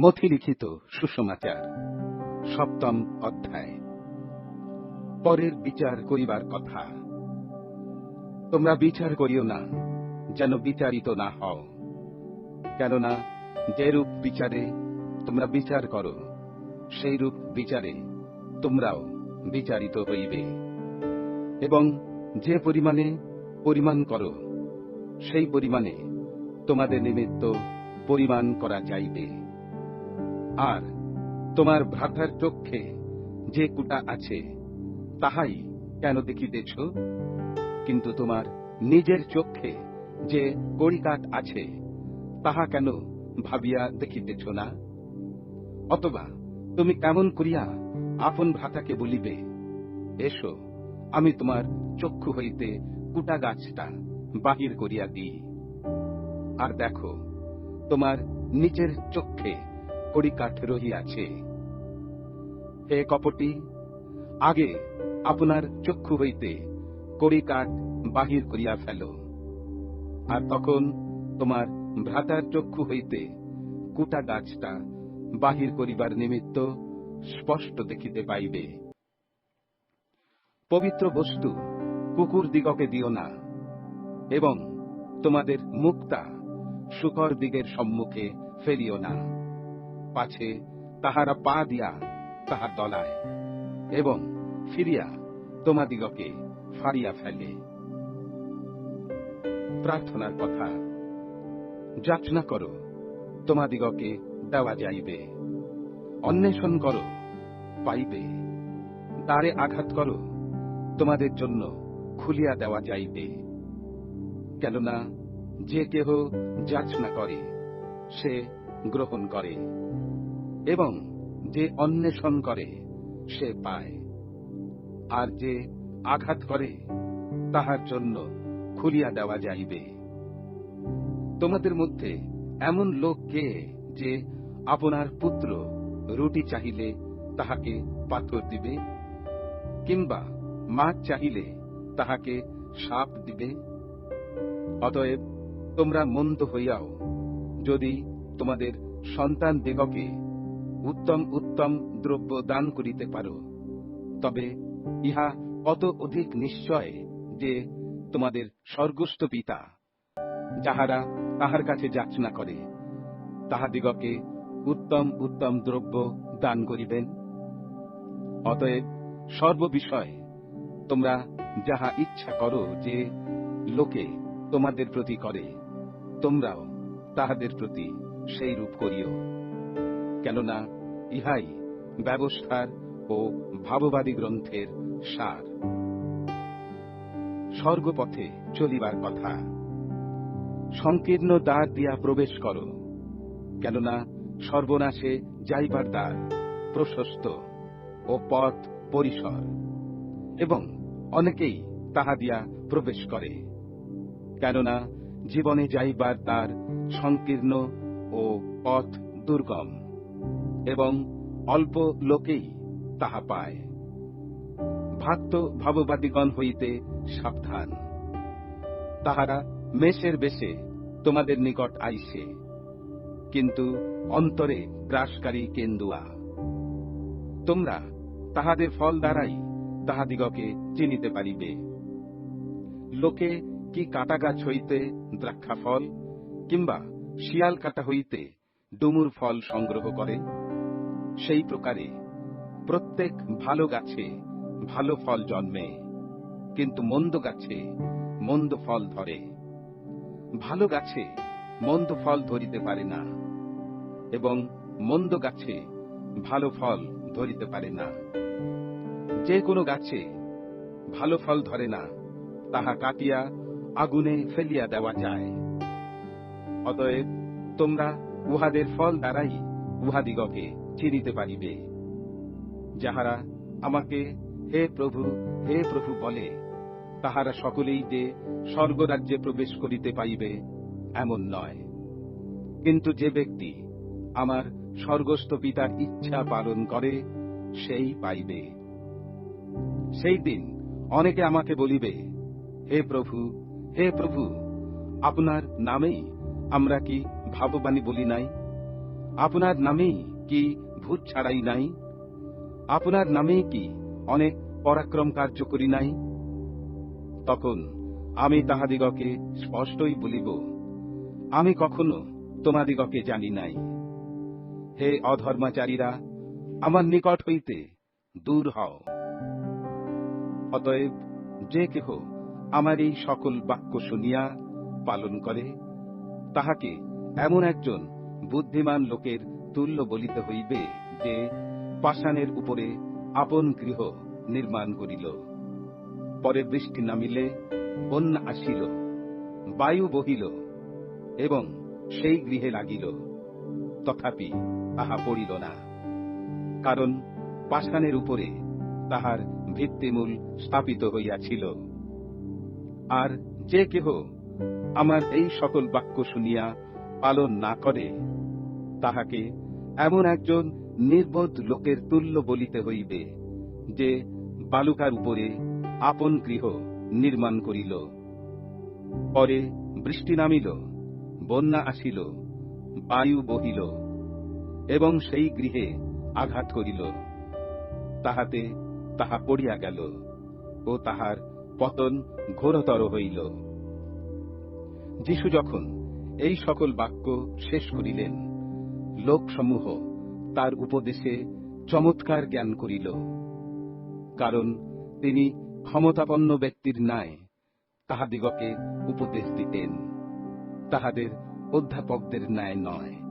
মথি লিখিত সুসমাচার সপ্তম অধ্যায়। পরের বিচার করিবার কথা। তোমরা বিচার করিও না, যেন বিচারিত না হও। কেননা, যেরূপ বিচারে তোমরা বিচার করো সেই রূপ বিচারে তোমরাও বিচারিত হইবে। এবং যে পরিমাণে পরিমাণ করো, সেই পরিমাণে তোমাদের নিমিত্ত পরিমাণ করা যাইবে। আর তোমার ভ্রাতার চক্ষে যে কুটা আছে, তাহাই কেন দেখিতেছ? কিন্তু তোমার নিজের চক্ষে যে কড়িকাঠ আছে, তাহা কেন ভাবিয়া দেখিতেছ না? অথবা তুমি কেমন করিয়া আপন ভ্রাতাকে বলিবে, এসো, আমি তোমার চক্ষু হইতে কুটা গাছটা বাহির করিয়া দিই। আর দেখো, তোমার নিজের চক্ষে কড়িকাঠ রহিয়াছে। হে কপটি, আগে আপনার চক্ষু হইতে কড়িকাঠ বাহির করিয়া ফেল, আর তখন তোমার ভ্রাতার চক্ষু হইতে কুটা গাছটা বাহির করিবার নিমিত্ত স্পষ্ট দেখিতে পাইবে। পবিত্র বস্তু কুকুর দিগকে দিও না, এবং তোমাদের মুক্তা শুকর দিগের সম্মুখে ফেলিও না। পাছে, তাহারা পা দিয়া তাহার দলায় এবং ফিরিয়া তোমাদিগকে ফাড়িয়া ফেলে। প্রার্থনার কথা, যাচনা করো, তোমাদিগকে দেওয়া যাইবে। অন্বেষণ করো, পাইবে। দ্বারে আঘাত করো, তোমাদের জন্য খুলিয়া দেওয়া যাইবে। কেননা, যে কেহ যাচনা করে, সে গ্রহণ করে। এবং যে অন্বেষণ করে, সে পায়। আর যে আঘাত করে, তাহার জন্য খুলিয়া দেওয়া যাইবে। তোমাদের মধ্যে এমন লোক কে যে আপনার পুত্র রুটি চাহিলে তাহাকে পাথর দিবে, কিংবা মাছ চাহিলে তাহাকে সাপ দিবে? অতএব তোমরা মন্দ হইয়াও, যদি তোমাদের সন্তান দিগকে উত্তম উত্তম দ্রব্য দান করিতে পারো। তবে ইহা কত অধিক নিশ্চয় যে তোমাদের স্বর্গস্থ পিতা, যাহারা তাহার কাছে যাচনা করে, তাহাদিগকে উত্তম উত্তম দ্রব্য দান করিবেন। অতএব সর্ববিষয় তোমরা যাহা ইচ্ছা করো যে লোকে তোমাদের প্রতি করে, তোমরাও তাহাদের প্রতি সেই রূপ করিও। কেননা ইহাই ব্যবস্থার ও ভাববাদী গ্রন্থের সার। স্বর্গপথে চলিবার কথা। সংকীর্ণ দ্বার দিয়া প্রবেশ করো, কেননা সর্বনাশে যাইবার দ্বার প্রশস্ত ও পথ পরিসর, এবং অনেকেই তাহা দিয়া প্রবেশ করে, কেননা জীবনে যাইবার তার সংকীর্ণ ও পথ দুর্গম। এবং অল্প লোকেই তাহা পায়। ভাক্ত ভাববাদীগণ হইতে সাবধান। তাহারা মেষের বেশে তোমাদের নিকট আইসে। কিন্তু অন্তরে গ্রাসকারী কেন্দুয়া। তোমরা তাহাদের ফল দ্বারাই তাহাদিগকে চিনিতে পারিবে। লোকে কি কাটা গাছ হইতে দ্রাক্ষা ফল কিংবা শিয়াল কাটা হইতে ডুমুর ফল সংগ্রহ করে? সেই প্রকারে প্রত্যেক ভালো গাছে ভালো ফল জন্মে, কিন্তু মন্দ গাছে মন্দ ফল ধরে। ভালো গাছে মন্দ ফল ধরিতে পারে না, এবং মন্দ গাছে ভালো ফল ধরিতে পারে না। যে কোনো গাছে ভালো ফল ধরে না, তাহা কাটিয়া আগুনে ফেলিয়া দেওয়া যায়। অতএব তোমরা উহাদের ফল দ্বারাই উহাদিগকে চিনিতে পারিবে। যাহারা আমাকে হে প্রভু হে প্রভু বলে, তাহারা সকলেই যে স্বর্গরাজ্যে প্রবেশ করিতে পাইবে এমন নয়। কিন্তু যে ব্যক্তি আমার স্বর্গস্থ পিতার ইচ্ছা পালন করে, সেই পাইবে। সেই দিন অনেকে আমাকে বলিবে, হে প্রভু হে প্রভু, আপনার নামেই আমরা কি ভাববাণী বলি নাই? আপনার নামেই কি ভূত ছাড়াই নাই। আপনার নামে কি অনেক পরাক্রম কার্য করি নাই? তখন আমি তাহাদিগকে স্পষ্টই বলিব, আমি কখনো তোমাদিগকে জানি নাই। হে অধর্মাচারীরা, আমার নিকট হইতে দূর হও। অতএব যে কেহ আমার এই সকল বাক্য শুনিয়া পালন করে, তাহাকে এমন একজন বুদ্ধিমান লোকের তুল্য বলিতে হইবে যে পাষাণের উপরে আপন গৃহ নির্মাণ করিল। পরে বৃষ্টি নামিলে বন্যা আসিল, বায়ু বহিল এবং সেই গৃহে লাগিল। তথাপি তাহা পড়িল না, কারণ পাষাণের উপরে তাহার ভিত্তিমূল স্থাপিত হইয়াছিল। আর যে কেহ আমার এই সকল বাক্য শুনিয়া পালন না করে, তাহাকে এমন একজন নির্বোধ লোকের তুল্য বলিতে হইবে, যে বালুকার উপরে আপন গৃহ নির্মাণ করিল। পরে বৃষ্টি নামিল, বন্যা আসিল, বায়ু বহিল, এবং সেই গৃহে আঘাত করিল। তাহাতে তাহা পড়িয়া গেল ও তাহার পতন ঘোরতর হইল। যিশু যখন এই সকল বাক্য শেষ করিলেন লোকসমূহ তার উপদেশে চমৎকার জ্ঞান করিল। কারণ তিনি ক্ষমতাপন্ন ব্যক্তির ন্যায় তাহাদিগকে উপদেশ দিতেন। তাহাদের অধ্যাপকদের ন্যায় নয়।